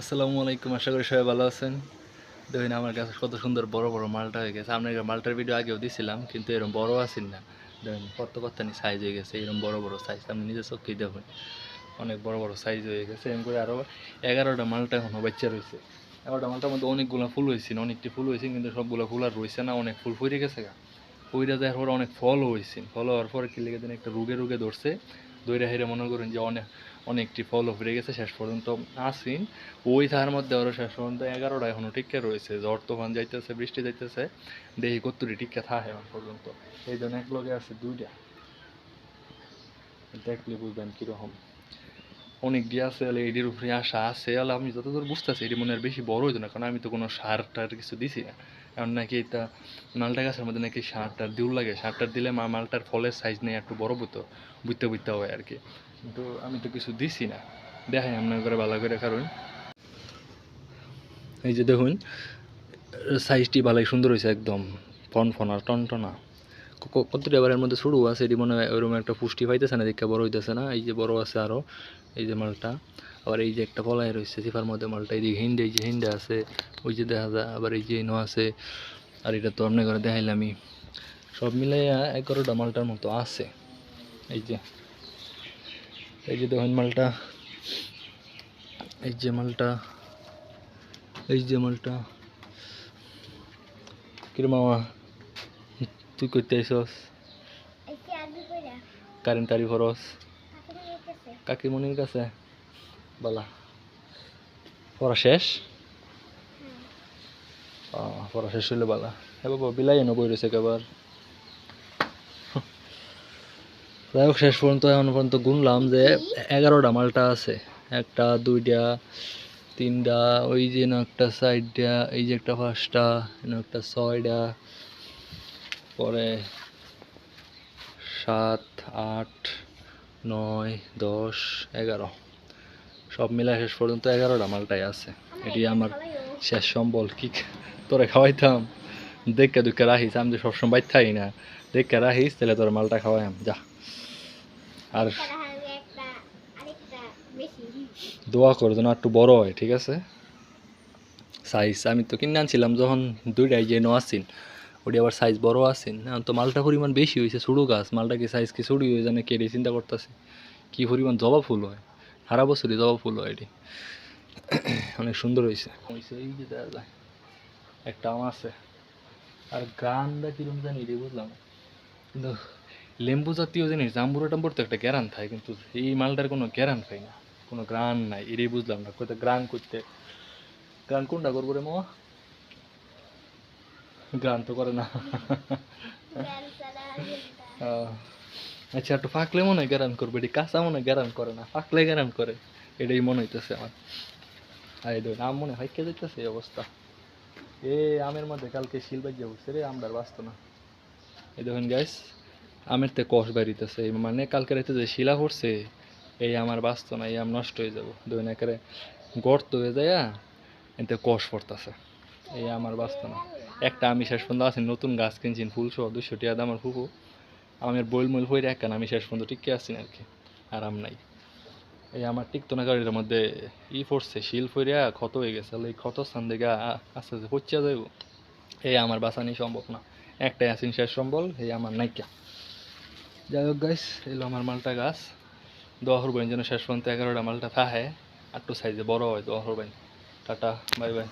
আসসালামু আলাইকুম, আশা করি সবাই ভালো আছেন। দেখুন আমার কাছে কত সুন্দর বড় বড় মালটা হয়ে গেছে। আপনার মালটার ভিডিও আগেও দিছিলাম, কিন্তু এরকম বড় আছেন না। দেখুন, কত কত নি সাইজ হয়ে গেছে এরকম বড় বড় সাইজ আপনি নিজের চোখেই দেখুন অনেক বড় বড় সাইজ হয়ে গেছে। এরকম করে আরও এগারোটা মালটা এখনও বাচ্চা রয়েছে এগারোটা মালটার মধ্যে অনেকগুলো ফুল হয়েছে অনেকটি ফুল হয়েছে কিন্তু সবগুলো ফুল আর রয়েছে না, অনেক ফুল ফুটে গেছে গা। ফুইরা দেওয়ার পর অনেক ফলও হয়েছে ফল হওয়ার পর কি লেগে দিন একটা রোগে রোগে ধরছে। দইরা হেরে মনে করেন যে অনেক অনেকটি ফলও ফিরে গেছে শেষ পর্যন্ত আসিন। ওই ধার মধ্যে আরও শেষ পর্যন্ত এগারোটা এখনও টিকা রয়েছে। ঝড়, তোফান যাইতেছে, বৃষ্টি যাইতেছে। দেখি কত্তুরি টিকা থাকে এখন পর্যন্ত। এই জন্য এক লগে আছে দুইটা। দেখলে বুঝবেন কীরকম। অনেক দিয়ে আছে এটির উপরে আশা আছে আলে আমি যতদূর বুঝতেছি এটি মনে হয় বেশি বড় হইতো না, কারণ আমি তো কোনো সার টার কিছু দিছি না। কারণ নাকি এটা মালটা গাছের মধ্যে নাকি সার টার দিউ লাগে, সার টার দিলে মা মালটার ফলের সাইজ নিয়ে একটু বড় বুঝতো বুঝতে বুঝতে হয় আর কি। কিন্তু আমি তো কিছু দিছি না, দেখাই আপনার করে ভালো করে, কারণ এই যে দেখুন সাইজটি ভালোই সুন্দর হয়েছে একদম ফন ফনা টনটনা। ক- কতটা এবারের মধ্যে শুরু আছে, এটি মনে হয় ওরকম একটা পুষ্টি পাইতেছে না দেখে বড় হইতেছে না, এই যে বড় আছে আরও এই যে মালটা। আবার এই যে একটা পলাই রয়েছে সিফার মধ্যে মালটা এইদিকে হিন্ডে, এই যে হিন্ডে আছে, ওই যে দেখা যায়, আবার এই যে নো আছে, আর এটা তো আপনার ঘরে দেখাইলামই। সব মিলাইয়া এগারোটা মালটার মতো আছে। এই যে এই যে দেখুন মালটা, এই যে মালটা, এই যে মালটা কিরে মামা তুই করতে আইসস কারেন্ট তারি খরচ কাকিমণির কাছে বলা পড়া শেষ পড়া শেষ হইলে বালা এ বাবা বিলাই এনে বই রয়েছে একেবার যাই হোক শেষ পর্যন্ত এখন পর্যন্ত গুনলাম যে এগারোটা মালটা আছে একটা দুইটা তিনটা ওই যে একটা সাইডটা এই যে একটা পাঁচটা একটা ছয়টা পরে সাত আট নয় দশ এগারো। সব মিলাই শেষ পর্যন্ত এগারোটা মালটাই আছে। এটি আমার শেষ সম্বল। কি তোরে খাওয়াইতাম। দেখে দুঃখে রাখিস আমি তো সবসময় বাইর থাকি না। দেখে রাখিস তাহলে তোর মালটা খাওয়াইম যা। আর দোয়া কর যেন একটু বড় হয় ঠিক আছে? সাইজ আমি তো কিনে আনছিলাম যখন দুইটাই যে আসিন ওটি আবার সাইজ বড় আসিন এখন তো মালটা পরিমাণ বেশি হয়েছে ছোটো গাছ। মালটা কি সাইজ কি ছোটো হয়ে জানে কেটে চিন্তা করতেছে? কি পরিমাণ জবা ফুল হয়? সারা বছরই জবা ফুল হয় এটি। অনেক সুন্দর হয়েছে একটা আম আছে। আর গানটা কীরকম জানি রে বুঝলাম কিন্তু লেম্বু জাতীয় জিনিস, জাম্বুরা টাম্বুর তো একটা গ্যারান থাকে, কিন্তু এই মালটার কোনো গ্যারান পাই না। কোনো গ্রান নাই, এটাই বুঝলাম না। কোথায় গ্রান করতে গ্রান কোনটা করব রে মামা? গ্রান তো করে না। আচ্ছা একটু ফাঁকলে মনে হয় গ্যারান করবে এটি কাঁচা মনে হয় গ্যারান করে না। ফাঁকলে গ্যারান করে এটাই মনে হইতেছে আমার। আই দেখুন আম মনে হয় কে যেতেছে এই অবস্থা। এ আমের মধ্যে কালকে শিল বাজিয়ে উঠছে রে আমদার বাঁচতো না। এই দেখুন গাইস আমের তে কষ বেরিতেছে। মানে কালকে রাতে যে শিলা পড়ছে এই আমার বাঁচতো না এই আম নষ্ট হয়ে যাব। দেখুন একেবারে গর্ত হয়ে যায় এতে কষ পড়তেছে। এই আমার বাঁচতো না। একটা আমি শেষ পর্যন্ত আছি, নতুন গাছ কিনছি, ফুল সহ দুশো টাকা দামের ফুফু। আমের বইল মইল হয়ে রাখেন আমি শেষ পর্যন্ত টিকে আসছি আর কি, আরাম নাই। এই আমার টিকতো না গাড়ির মধ্যে ই পড়ছে, শিল ফইরা ক্ষত হয়ে গেছে এই ক্ষত স্থান আ- আস্তে আস্তে হচ্ছে যাইব। এই আমার বাঁচানি সম্ভব না, একটাই আছেন শেষ সম্বল, এই আমার নাইকা। যাই হোক গাইস এলো আমার মালটা গাছ। দোয়া করবেন যেন শেষ পর্যন্ত এগারোটা মালটা থাহে একটু সাইজে বড় হয়, দোয়া করবেন। Tata bye by